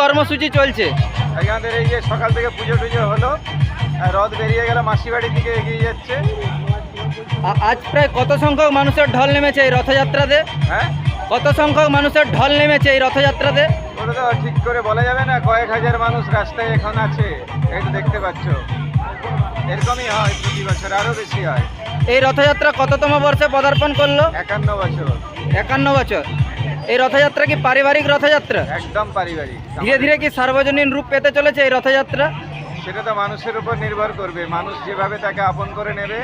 কর্মসূচি চলছে? আমাদের এই যে সকাল থেকে পুজো টুজো হলো রথ বেরিয়ে গেল মাসি বাড়ির দিকে এগিয়ে যাচ্ছে। আজ প্রায় কত সংখ্যক মানুষের ঢল নেমেছে এই রথযাত্রাতে? হ্যাঁ? কত সংখ্যক মানুষের ঢল নেমেছে এই রথযাত্রাতে? ওটা তো ঠিক করে বলা যাবে না কয়েক হাজার মানুষ রাস্তায় এখন আছে এই তো দেখতে পাচ্ছ। এরকমই হয় প্রতি বছর আরও বেশি হয়। এই রথযাত্রা কততম বর্ষে পদার্পণ করল? একান্ন বছর। একান্ন বছর। এই রথযাত্রা কি পারিবারিক রথযাত্রা? একদম পারিবারিক। ধীরে ধীরে কি সার্বজনীন রূপ পেতে চলেছে এই রথযাত্রা? সেটা তো মানুষের উপর নির্ভর করবে। মানুষ যেভাবে তাকে আপন করে নেবে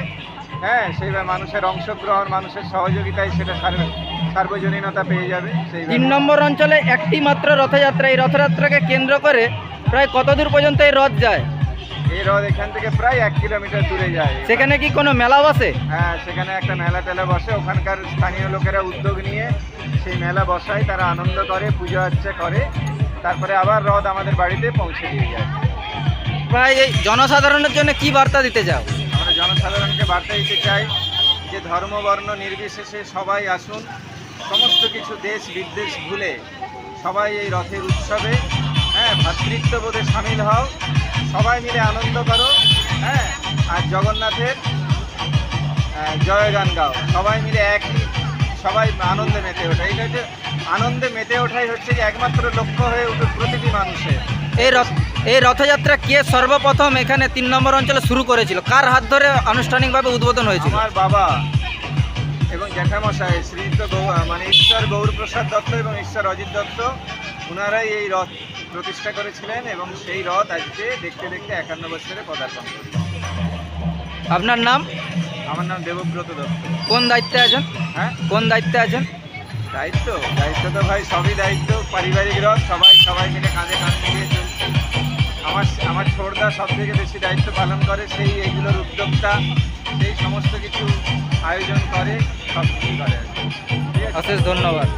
হ্যাঁ সেইভাবে মানুষের অংশগ্রহণ মানুষের সহযোগিতায় সেটা সার্ব- সার্বজনীনতা পেয়ে যাবে সেই তিন নম্বর অঞ্চলে একটি মাত্র রথযাত্রা। এই রথযাত্রাকে কেন্দ্র করে প্রায় কত দূর পর্যন্ত এই রথ যায়? এই হ্রদ এখান থেকে প্রায় এক কিলোমিটার দূরে যায়। সেখানে কি কোনো মেলা বসে হ্যাঁ সেখানে একটা মেলা টেলা বসে। ওখানকার স্থানীয় লোকেরা উদ্যোগ নিয়ে সেই মেলা বসায়। তারা আনন্দ করে পুজো আর্চা করে। তারপরে আবার হ্রদ আমাদের বাড়িতে পৌঁছে দিয়ে যায়। প্রায় এই জনসাধারণের জন্য কি বার্তা দিতে চাও? আমরা জনসাধারণকে বার্তা দিতে চাই যে ধর্ম বর্ণ নির্বিশেষে সবাই আসুন। সমস্ত কিছু দেশ বিদ্বেষ ভুলে সবাই এই রথের উৎসবে হ্যাঁ ভ্রাতৃত্ববোধে সামিল হও। সবাই মিলে আনন্দ করো হ্যাঁ আর জগন্নাথের জয়গান গাও। সবাই মিলে একই সবাই আনন্দে মেতে ওঠে। এইটা হচ্ছে আনন্দে মেতে ওঠাই হচ্ছে যে একমাত্র লক্ষ্য হয়ে উঠুক প্রতিটি মানুষের। এই রথ এই রথযাত্রা কে সর্বপ্রথম এখানে তিন নম্বর অঞ্চলে শুরু করেছিল? কার হাত ধরে আনুষ্ঠানিকভাবে উদ্বোধন হয়েছিল? আমার বাবা এবং জ্যাঠামশাই শ্রীযুক্ত মানে ঈশ্বর গৌরপ্রসাদ দত্ত এবং ঈশ্বর অজিত দত্ত ওনারাই এই রথ প্রতিষ্ঠা করেছিলেন এবং সেই রথ আজকে দেখতে দেখতে একান্ন বছরে পদার্পণ করি আপনার নাম? আমার নাম দেবব্রত দত্ত। কোন দায়িত্বে আছেন? হ্যাঁ? কোন দায়িত্বে আছেন? দায়িত্ব? দায়িত্ব তো ভাই সবই দায়িত্ব। পারিবারিক রথ সবাই সবাই মিলে কাঁধে কাঁধ মিলিয়ে চলছে। আমার আমার ছোটদা সব থেকে বেশি দায়িত্ব পালন করে সেই এইগুলোর উদ্যোক্তা সেই সমস্ত কিছু আয়োজন করে সব কিছু করে অশেষ ধন্যবাদ।